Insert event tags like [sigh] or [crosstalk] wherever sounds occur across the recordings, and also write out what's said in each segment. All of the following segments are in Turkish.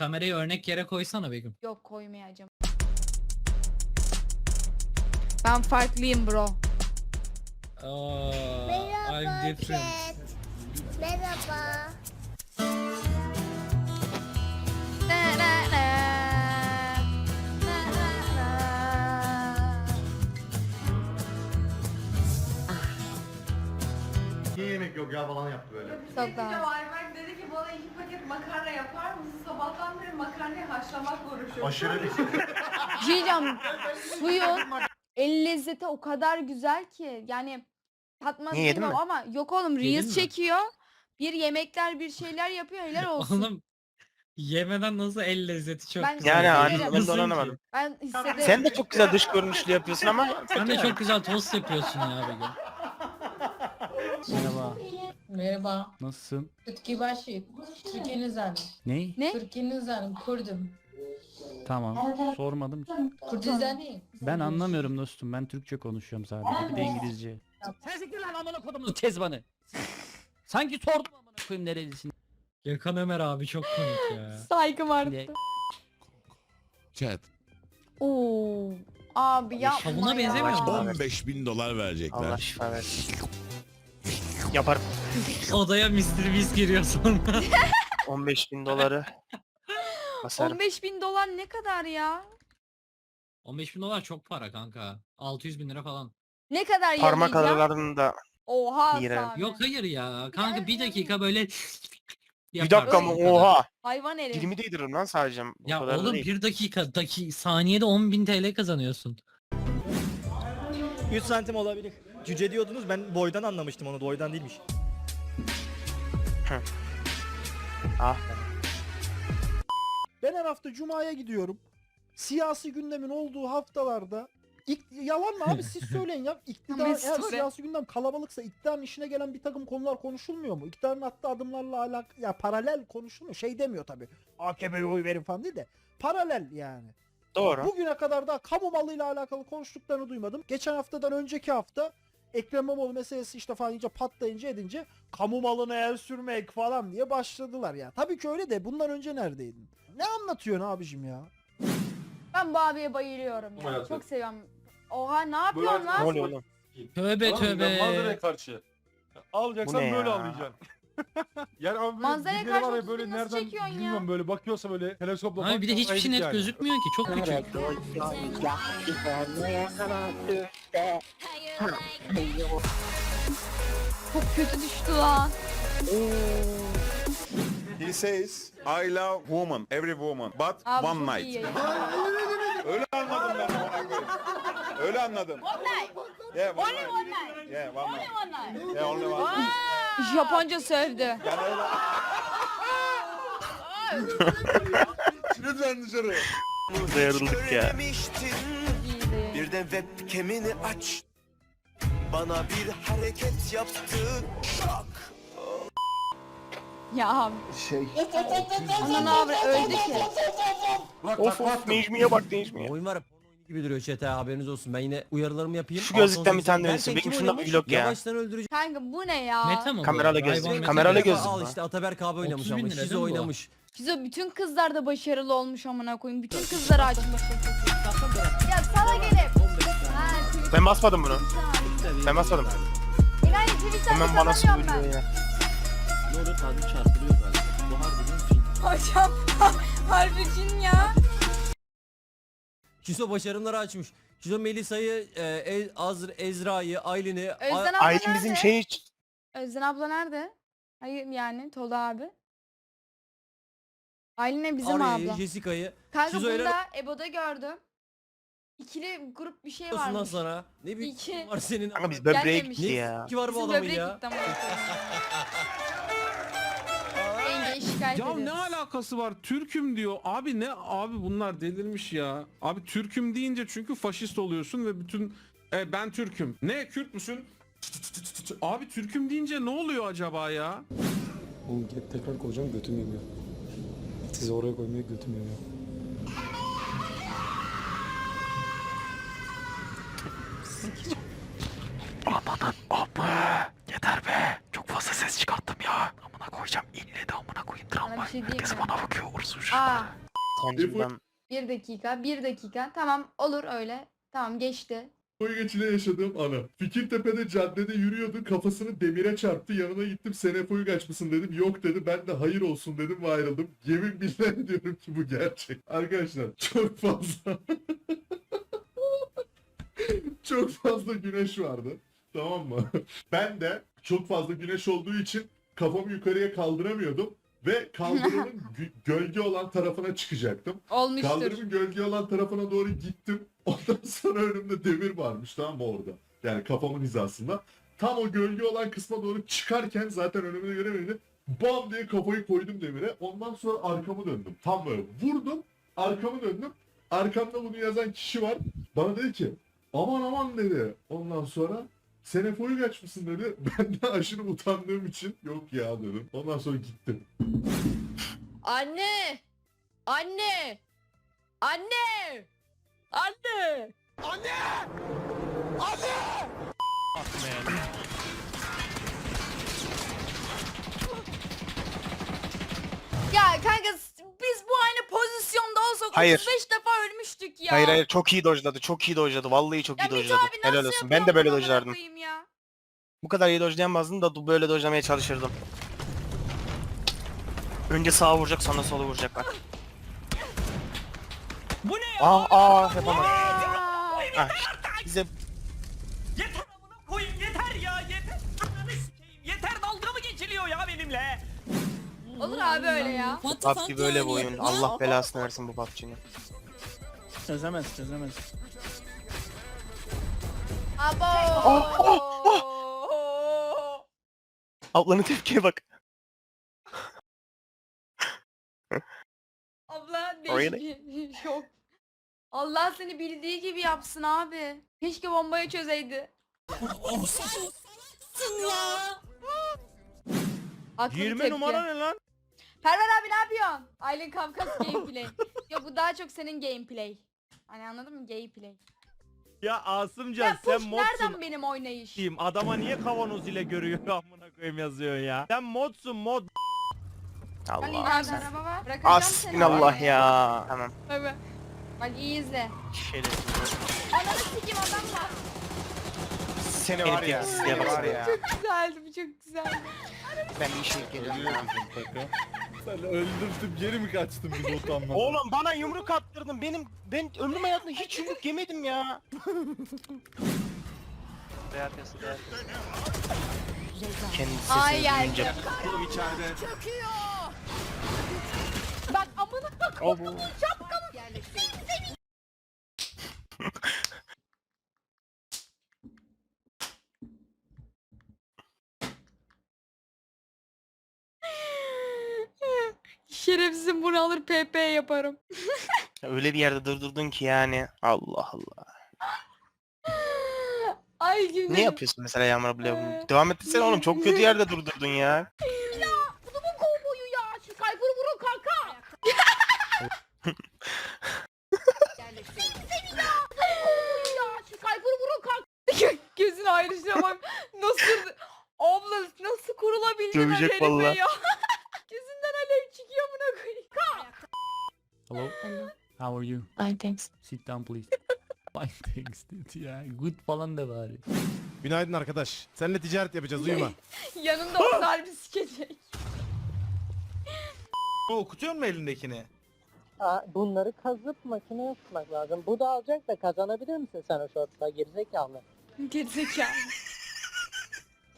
Kamerayı örnek yere koysana Begüm. Yok koymayacağım. Ben farklıyım bro. Aa, I'm Merhaba different. chat. Merhaba. Na, na, na. Na, na, na. Niye yemek yok ya falan yaptı böyle. Çok daha. Bana iki paket makarna yapar mısın? Sabahtan beri makarnayı haşlamakla uğraşıyorum. Aşırı bir Bir şey. Suyun el lezzeti o kadar güzel ki. Yani tatmak Niye, yedin bilmiyorum ama yok oğlum Yedin Reels mi? çekiyor. Bir yemekler bir şeyler yapıyor helal [laughs] olsun. Oğlum yemeden nasıl el lezzeti çok Ben güzel. Yani anladım ben de ki. anlamadım. Ben hissederim. Sen de çok güzel dış görünüşlü yapıyorsun ama Sen de çok güzel tost yapıyorsun ya Begüm. Merhaba. Merhaba. Nasılsın? Türkiye başı. Türkiye'nin zanı. Ney? Ne? Türkiye'nin zanı. Kurdum. Tamam. Sormadım ki. Kurdizani. Ben anlamıyorum dostum. Ben Türkçe konuşuyorum sadece. Bir de İngilizce. Sen siktir lan amına kodumun tezbanı. Sanki sordum amına koyayım nerelisin. Gökhan Ömer abi çok komik ya. [laughs] Saygım arttı. Chat. Oo. Abi yapma Şavuna ya. benzemiyor mu? 15 bin dolar verecekler. Allah şifa versin. Yaparım. Odaya Mr. Beast giriyor sonra. [laughs] 15 bin doları basarım. 15 bin dolar ne kadar ya? 15 bin dolar çok para kanka. 600 bin lira falan. Ne kadar Parmak yalayacağım? aralarında Oha Yine. Sami. Yok hayır ya. Kanka bir dakika böyle bir dakika mı? Oha. Hayvan herif. Dilimi değdiririm lan sadece. O Ya kadar da oğlum değil. bir dakika daki saniyede 10 bin TL kazanıyorsun. 3 santim olabilir. Cüce diyordunuz ben boydan anlamıştım onu boydan değilmiş. Ah. Ben her hafta Cuma'ya gidiyorum. Siyasi gündemin olduğu haftalarda İk- yalan mı abi siz söyleyin ya. [laughs] İktidar eğer siyasi gündem kalabalıksa iktidarın işine gelen bir takım konular konuşulmuyor mu? İktidarın attığı adımlarla alak ya paralel konuşulmuyor. Şey demiyor tabi. AKP'ye oy verin falan değil de. Paralel yani. Doğru. Bugüne kadar da kamu malıyla alakalı konuştuklarını duymadım. Geçen haftadan önceki hafta Ekrem İmamoğlu meselesi işte falan iyice patlayınca edince kamu malına el sürmek falan diye başladılar ya. Tabii ki öyle de bundan önce neredeydin? Ne anlatıyorsun abicim ya? Ben bu abiye bayılıyorum ya. Çok seviyorum. Oha ne yapıyorsun Ne lan? Tövbe tövbe. karşı. Alacaksan böyle alacaksın. [laughs] yani abi böyle Manzaraya birileri karşı var ya böyle nasıl nereden çekiyorsun ya? bilmiyorum böyle bakıyorsa böyle teleskopla Abi bir de bakıyorsa hiçbir şey ayıp net yani. gözükmüyor ki. Çok küçük. Çok kötü düştü lan. He says I love woman, every woman, but Abi one çok night. iyi yayın. Öyle anladım ben ona göre. Öyle anladım. One night. Yeah, one night. Yeah, one night. Yeah, only one night. Japonca sövdü. Yani öyle. Lütfen dışarı. Dayanıldık ya. Birden webcam'ini aç. Bana bir hareket yaptı. Şak. Ya Şey. ana ne abi öldü ki. Of of Necmiye bak Necmiye. Oyun var ya, porno oyunu gibi duruyor chat'e haberiniz olsun. Ben yine uyarılarımı yapayım. Şu gözlükten bir tane Derken verirsin. kim Benim şunda oynamış? vlog ya. Yavaştan öldüreceğim. Kanka bu ne ya? Meta mı bu? Kameralı Hayvan meta değil. gözlük. Al işte Ataberk abi oynamış 30 bin ama. lira Şizo değil mi bu? oynamış. Şizo bütün kızlar da başarılı olmuş amına koyayım. Bütün kızları açmış. ya sana gelip. Ha, Ben basmadım bunu. Ben basmadım. İnan Twitch'ten Hemen bana kazanamıyorum ben. söylüyor ya. Hocam [laughs] harbi cin ya. Şizo başarımları açmış. Şizo Melisa'yı, e, Ez- Azr, Ezra'yı, Aylin'i, A- Özden abla Aylin nerede? bizim şey Özden abla nerede? Hayır yani Tolga abi. Aylin'e bizim Arya'yı, abla. Jessica'yı. Kanka Şizo bunda Ebo'da gördüm. İkili grup bir şey olsun lan varmış. sana. Ne büyük İki. [laughs] var senin. Kanka biz Gel böbreğe demiş. gitti Ne ya. ki var bu Bizim adamın böbrek ya. gitti amına [laughs] şikayet Ya ediyoruz. ne alakası var? Türk'üm diyor. Abi ne? Abi bunlar delirmiş ya. Abi Türk'üm deyince çünkü faşist oluyorsun ve bütün e, ben Türk'üm. Ne Kürt müsün? Abi Türk'üm deyince ne oluyor acaba ya? Oğlum tekrar koyacağım götüm yemiyor. Sizi oraya koymaya götüm yemiyor. Sana bir şey diyeyim mi? bana bakıyor. Orası Aa Sancım ben bir dakika bir dakika tamam olur öyle. Tamam geçti. Boyu geçile yaşadığım anı. Fikirtepe'de caddede yürüyordu. Kafasını demire çarptı. Yanına gittim. Senefoyu kaç mısın dedim. Yok dedi. Ben de hayır olsun dedim ve ayrıldım. Yemin billah diyorum ki bu gerçek. Arkadaşlar çok fazla [laughs] çok fazla güneş vardı. Tamam mı? Ben de çok fazla güneş olduğu için kafamı yukarıya kaldıramıyordum. Ve kaldırımın [laughs] gö- gölge olan tarafına çıkacaktım. Olmuştur. Kaldırımın gölge olan tarafına doğru gittim. [laughs] Ondan sonra önümde demir varmış tamam mı orada? Yani kafamın hizasında. Tam o gölge olan kısma doğru çıkarken zaten önümü de göremedi. Bam diye kafayı koydum demire. Ondan sonra arkamı döndüm. Tam böyle vurdum. Arkamı döndüm. Arkamda bunu yazan kişi var. Bana dedi ki aman aman dedi. Ondan sonra Senefoyu kaçmışsın dedi. [laughs] Ben de aşırı utandığım için yok ya dedim. Ondan sonra gittim. Anne! Anne! Anne! Anne! Ya kanka biz bu aynı pozisyonda olsak Hayır. 35 defa ya. Hayır hayır çok iyi dojladı. Çok iyi dojladı. Vallahi çok Ya iyi Mito dojladı. abi nasıl Helal olsun. Ben de böyle amına dojlardım. koyayım ya? Bu kadar iyi dojlayamazdım da böyle dojlamaya çalışırdım. Önce sağa vuracak sonra sola vuracak bak. Bu ne ya? Aa aa yapamadım. Aa, Ah, bize Yeter amına koyayım yeter ya yeter. Ananı sikeyim yeter dalga mı geçiliyor ya benimle? Olur abi öyle ya. PUBG böyle bir oyun. Allah belasını versin bu PUBG'nin. Çözemez çözemez. Abo. Ablanın tepkiye bak. Abla değişik şok. [laughs] Allah seni bildiği gibi yapsın abi. Keşke bombayı çözeydi. Haklı bir tepki. ne lan? Perver abi ne yapıyorsun? Aylin Kafkas gameplay. [laughs] ya bu daha çok senin gameplay. Hani anladın mı? Gameplay. Ya Asımcan Ya push nereden benim oynayış? Adama niye kavanoz ile görüyor [laughs] amına koyayım yazıyorsun ya. Sen modsun mod. Allah. nerede araba var? Bırakacağım seni. Asbinallah ya. Tamam. Tabii. Bak iyi izle. Şerefsiz. Ananı sikim adam var. Seni var ya. Seni var ya. Çok güzeldi bu çok güzeldi. Ben bir şey geliyorum ya. Sen öldürdüm geri mi kaçtın bir utanmadan? Oğlum bana yumruk attırdın. Benim ben ömrüm hayatımda hiç yumruk yemedim ya. Kendi Ay sesini duyunca. Çöküyor. Bak amına Abo. şapkamı. Şerefsizim bunu alır PP yaparım. Öyle bir yerde durdurdun ki yani. Allah Allah. [laughs] Ay günüm. Ne yapıyorsun mesela Yağmur abla? bunu? Devam etsene oğlum çok kötü yerde [laughs] durdurdun ya. Bu da bu kovboyu ya. Şu sayfırı vurun kanka. [laughs] Ya. Ya. Şu sayfırı vurun kanka. Gözün ayrışına bak. Nasıl... Abla nasıl kurulabildi Dövecek herife vallahi. ya. Gözünden alev çıkıyor buna koyayım. Hello. How are you? Ay thanks. Sit down please. [laughs] Fine thanks dedi ya. Good falan da bari. Günaydın arkadaş. Seninle ticaret yapacağız uyuma. [laughs] Yanında o harbi sikecek. Okutuyor mu elindekini? Bunları kazıp makineye tutmak lazım. Bu da alacak da kazanabilir misin sen o şortla gerizekalı? Gerizekalı.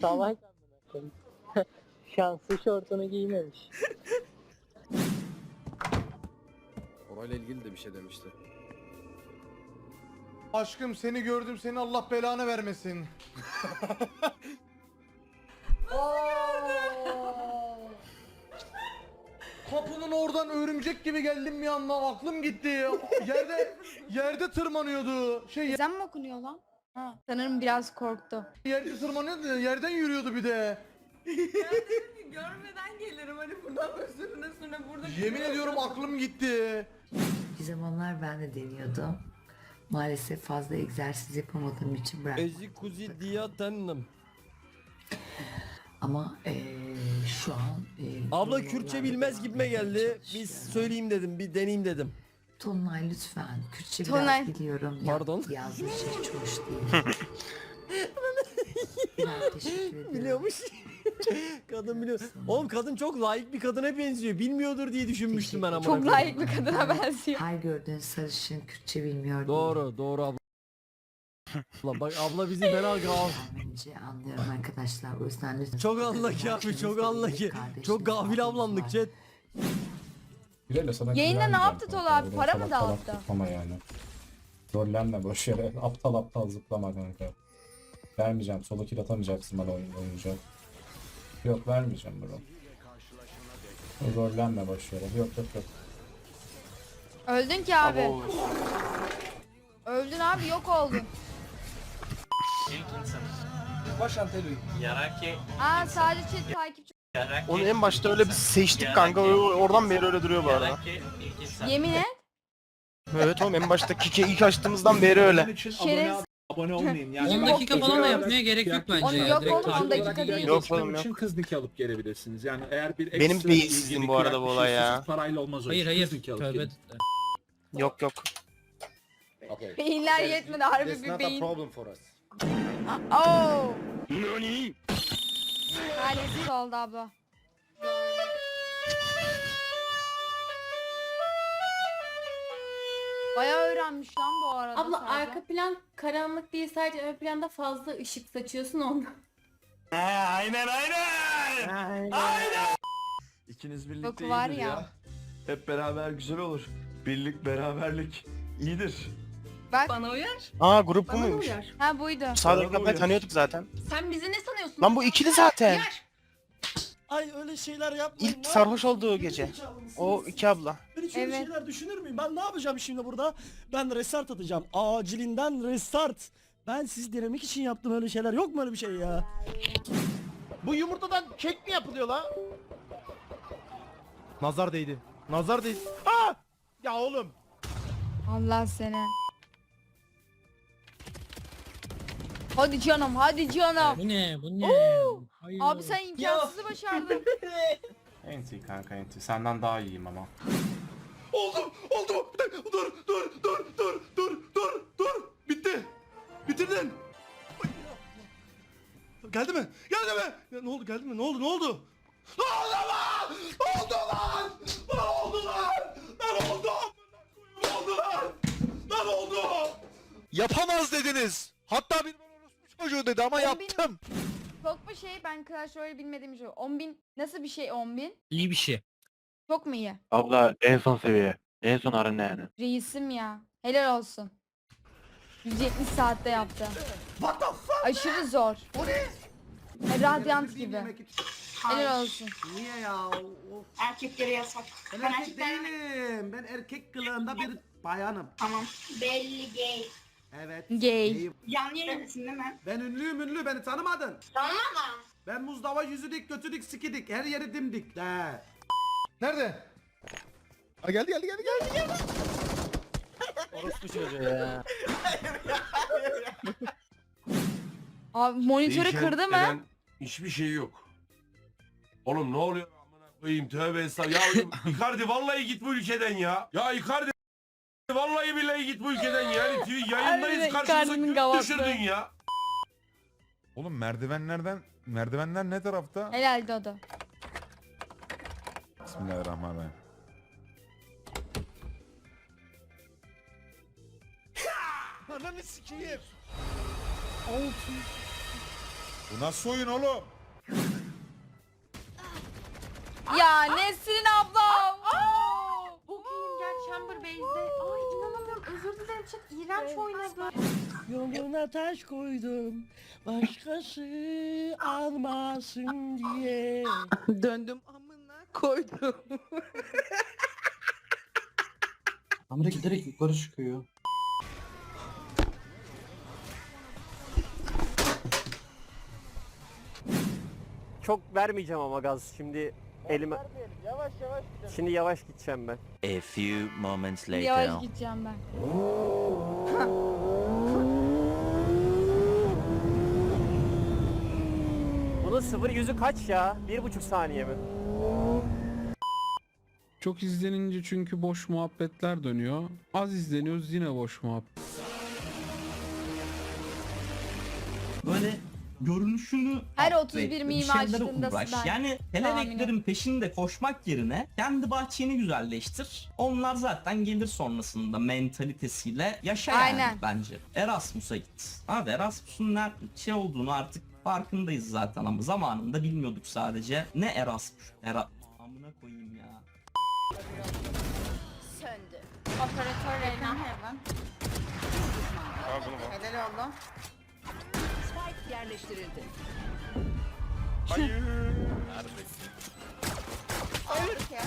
Savaş [laughs] Şanslı şortunu giymemiş. Orayla ilgili de bir şey demişti. Aşkım seni gördüm seni Allah belanı vermesin. [laughs] Kapının oradan örümcek gibi geldim bir anda aklım gitti. Yerde yerde tırmanıyordu. Şey Ezan mı okunuyor lan? Ha. Sanırım biraz korktu. yerde tırmanıyordu yerden yürüyordu bir de. Görmeden gelirim hani buradan üstüne üstüne burada. Yemin ediyorum aklım gitti. Bir zamanlar ben de deniyordum. Maalesef fazla egzersiz yapamadığım için bıraktım. Ezi kuzi diyatennim. Ama eee, şu an eee, Abla bu Kürtçe yollarda bilmez devam gibime etmeye geldi. Bir çalışıyorum. söyleyeyim dedim, bir deneyeyim dedim. Tonlay lütfen. Kürtçe Tonlay. biraz biliyorum. Ya- Pardon. Yazdığı şey hiç hoş değil. [laughs] Biraz teşekkür ederim. Biliyormuş. [laughs] kadın biliyor. Oğlum kadın çok layık bir kadına benziyor. Bilmiyordur diye düşünmüştüm ben ama. Çok layık bir kadına benziyor. Her gördüğün sarışın Kürtçe bilmiyor. Doğru, doğru abla. Abla bak abla bizi merak al. Bence anlıyorum arkadaşlar. O yüzden lütfen. Çok anlaki abi, çok anlaki. Çok gafil avlandık chat. Yayında ne yaptı Tolu abi? Para mı dağıttı? Ama yani. Rollenme boş yere. Aptal aptal zıplama kanka. Vermeyeceğim. Solo kill atamayacaksın bana oyun oyuncu. Yok vermeyeceğim bro. Rollenme boş yere. Yok yok yok. Öldün ki abi. Öldün abi yok oldun. Aa sadece chat takipçi. Onu en başta öyle bir seçtik kanka. Oradan beri öyle duruyor bu arada. Yemin et. Evet oğlum en başta Kike ilk açtığımızdan beri öyle. Şerefsiz. Abone olmayayım. 10 dakika falan da yapmaya gerek yok bence ya. yok Direkt oğlum, takip 10 dakika değil. Yok oğlum yok. kız nick alıp gelebilirsiniz. Yani eğer bir Benim ekstra ilgili bu arada bu olay ya. Parayla olmaz o Hayır iş. hayır. Kız nick alıp Tövbe. gelin. Yok yok. Beyinler yetmedi harbi bir beyin. Oo. Talihsiz oldu abla. Bayağı öğrenmiş lan bu arada. Abla Sercan. arka plan karanlık değil sadece ön planda fazla ışık saçıyorsun ondan. aynen aynen. İkiniz birlikte Boku var iyidir ya. ya. Hep beraber güzel olur. Birlik beraberlik iyidir. Bak. Bana uyar. Aa grup bu muymuş? Ha buydu. Sağdaki kapıyı tanıyorduk zaten. Sen bizi ne sanıyorsun? Lan bu ikili zaten. Ay öyle şeyler yapmayın. İlk lan. sarhoş olduğu gece. O iki abla. Ben hiç öyle Evet. şeyler düşünür müyüm? Ben ne yapacağım şimdi burada? Ben restart atacağım. Acilinden restart. Ben sizi denemek için yaptım öyle şeyler. Yok mu öyle bir şey ya? Bu yumurtadan kek mi yapılıyor la? Nazar değdi. Nazar değdi. Aa! Ya oğlum. Allah seni. Hadi canım hadi canım. Bu ne? Bu ne? Oo! Hayır. Abi sen imkansızı başardın. [laughs] Enti kanka enti. Senden daha iyiyim ama. Oldu, oldu. Bir dur, dur, dur, dur, dur, dur, dur. Bitti. Bitirdin. Geldi mi? Geldi mi? Ya, ne oldu? Geldi mi? Ne oldu? Ne oldu? Ne oldu lan? Ne oldu lan? Lan oldu lan? Lan oldu? Ne oldu lan? Lan oldu? Yapamaz dediniz. Hatta bir orospu çocuğu dedi ama On bin- yaptım. Çok mu şey ben Clash Royale bilmediğim şey. 10 bin nasıl bir şey 10 bin? İyi bir şey. Çok mu iyi? Abla en son seviye. En son arena yani. Reisim ya. Helal olsun. 170 saatte yaptı. What the fuck? Aşırı zor. O ne? Radyant gibi. Helal olsun. Niye ya? Erkeklere yasak. Ben erkek değilim. Ben erkek kılığında bir bayanım. Tamam. Belli gay. Evet. Gay. Yan yeresin değil mi? Ben ünlüyüm ünlü beni tanımadın. Tanımadım. Ben muzdava yüzü dik götü dik siki dik her yeri dimdik de. Nerede? Ha geldi geldi geldi geldi geldi. Orospu çocuğu ya. Abi monitörü kırdı mı? Hiçbir şey yok. Oğlum ne oluyor amına koyayım tövbe estağfurullah. Ya Icardi vallahi git bu ülkeden ya. Ya Icardi vallahi billahi git bu ülkeden ya. Yani TV Harbiden yayındayız karşımıza Icardi'nin gül düşürdün ya. Oğlum merdivenlerden merdivenler ne tarafta? Helal Dodo. Bismillahirrahmanirrahim. [laughs] Ananı sikeyim. Bu nasıl oyun oğlum? Ya Nesrin ablam. Bugün gel Chamber Base'de. Ay inanamıyorum özür dilerim çok iğrenç oynadı. Yoluna taş koydum. Başkası almasın diye. [laughs] Döndüm koydum. [laughs] Kamera giderek yukarı çıkıyor. Çok vermeyeceğim ama gaz şimdi elime. Yavaş yavaş. Şimdi yavaş gideceğim ben. A few moments Yavaş gideceğim ben. Bunun sıfır yüzü kaç ya? Bir buçuk saniye mi? Çok izlenince çünkü boş muhabbetler dönüyor. Az izleniyoruz yine boş muhabbet. Böyle görünüşünü Her 31 mimi açtığında ben. Yani kelebeklerin peşinde koşmak yerine kendi bahçeni güzelleştir. Onlar zaten gelir sonrasında mentalitesiyle yaşa yani Aynen. bence. Erasmus'a git. Abi Erasmus'un ne şey olduğunu artık farkındayız zaten ama zamanında bilmiyorduk sadece. Ne Erasmus? Era... Amına koyayım ya. Söndü. Operatör Reyna. Helal oldu. Yerleştirildi. Hayır ki.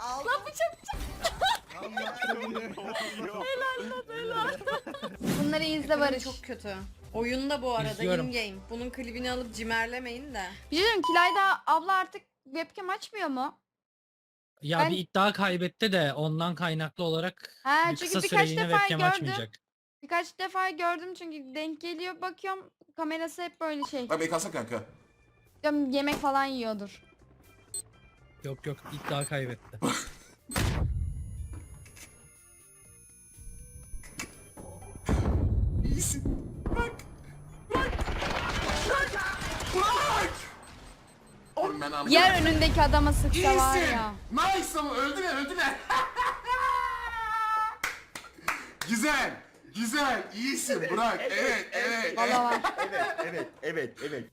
Aldım. Lan bıçak Bunları izle Barış. Çok kötü. Oyunda bu arada İzliyorum. in game. Bunun klibini alıp cimerlemeyin de. Bir şey Kilayda abla artık webcam açmıyor mu? Ya Ben- bir iddia kaybetti de ondan kaynaklı olarak Ha, bir çünkü kısa birkaç süreliğine defa webcam gördüm. açmayacak. Birkaç defa gördüm çünkü denk geliyor bakıyorum kamerası hep böyle şey. Abi kalsana kanka. Diyorum, Yemek falan yiyordur. Yok yok iddia kaybetti. [laughs] İyisin. Yer önündeki adama sıksa var ya. Nice ama öldüler öldüler. [laughs] güzel. Güzel. iyisin Burak. Evet evet. Valla var. Evet evet evet evet.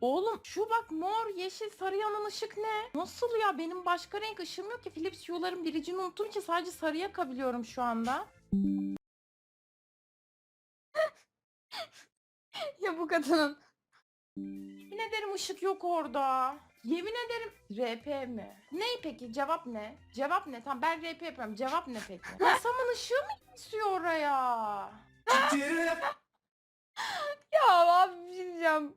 Oğlum şu bak mor, yeşil, sarı yanan ışık ne? Nasıl ya? Benim başka renk ışığım yok ki. Philips Hue'ların biricini unuttum ki sadece sarı yakabiliyorum şu anda. [laughs] ya bu kadının. Yemin ederim ışık yok orada. Yemin ederim RP mi? Ney peki? Cevap ne? Cevap ne? Tamam ben RP yapıyorum. Cevap ne peki? [laughs] Masamın ışığı mı yansıyor oraya? Ya abi bir şey diyeceğim.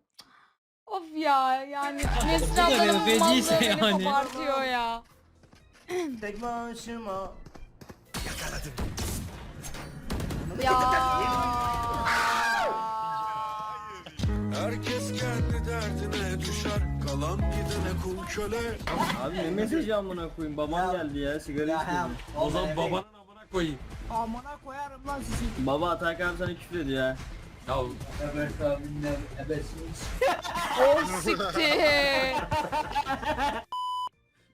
Of ya yani [laughs] değilse beni yani. kopartıyor ya. Tek başıma. Ya. [laughs] köle. Abi ne mesajı amına koyayım? Babam geldi ya sigara istiyor. O zaman babanın amına koyayım. Amına koyarım lan sizi. Baba Atak abi sana küfür ediyor ya. Ya [laughs] O siktir.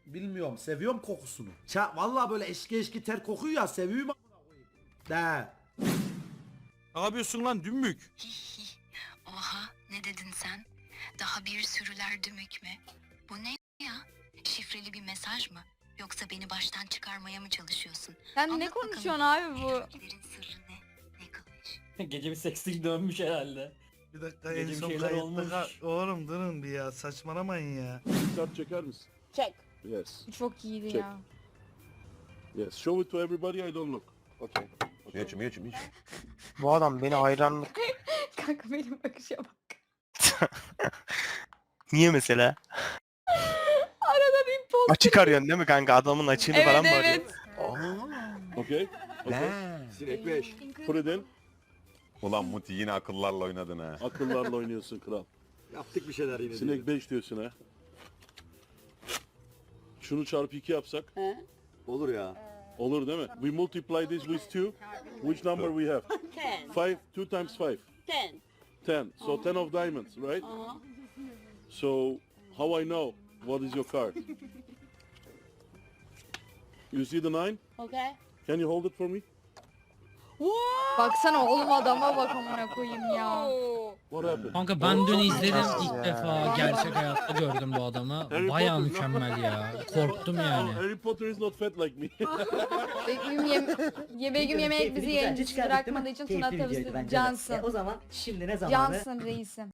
Bilmiyorum seviyorum kokusunu. Ça vallahi böyle eski eski ter kokuyor ya seviyorum amına koyayım. De. Ne yapıyorsun lan dümbük? Oha ne dedin sen? Daha bir sürüler dümük mü? Bu ne ya? Şifreli bir mesaj mı? Yoksa beni baştan çıkarmaya mı çalışıyorsun? Sen ne Anlat bakalım. konuşuyorsun abi bu? Şifrelerin sırrı ne? Ne kılıç? [laughs] Gece bir sekslik dönmüş herhalde. Bir dakika Gece bir şeyler olmuş. Oğlum durun bir ya saçmalamayın ya. Kart çeker misin? Çek. Yes. Çok iyiydi Çek. ya. Yes. Show it to everybody I don't look. Okay. Geçim geçim geçim. Bu adam beni hayranlık. Kanka benim bakışa bak. [laughs] Niye mesela? Açık arıyorsun değil mi kanka? Adamın açığını Evet falan mı evet. Okay. Okay. Sinek 5. Put it in. Ulan Muti yine akıllarla oynadın ha. Akıllarla oynuyorsun kral. Yaptık bir şeyler yine. Sinek 5 diyorsun ha. Şunu çarpı 2 yapsak Olur ya. olur değil mi? We multiply this with 2. Which number we have? 5. 2 times 5. 10. 10. So 10 of diamonds, right? So how I know what is your card? [laughs] You see the 9? Okay. Can you hold it for me? Baksana oğlum adama bak amına koyayım ya. What happened? Kanka ben dün izledim ilk defa gerçek hayatta gördüm bu adamı. Harry Baya Potter. mükemmel ya. [laughs] Korktum yani. Harry Potter is not fat like me. [laughs] Begüm yem ye Begüm yemek bizi yayıncısız bırakmadığı için Tuna Tavus'u cansın. E, o zaman şimdi ne zamanı? Cansın reisim.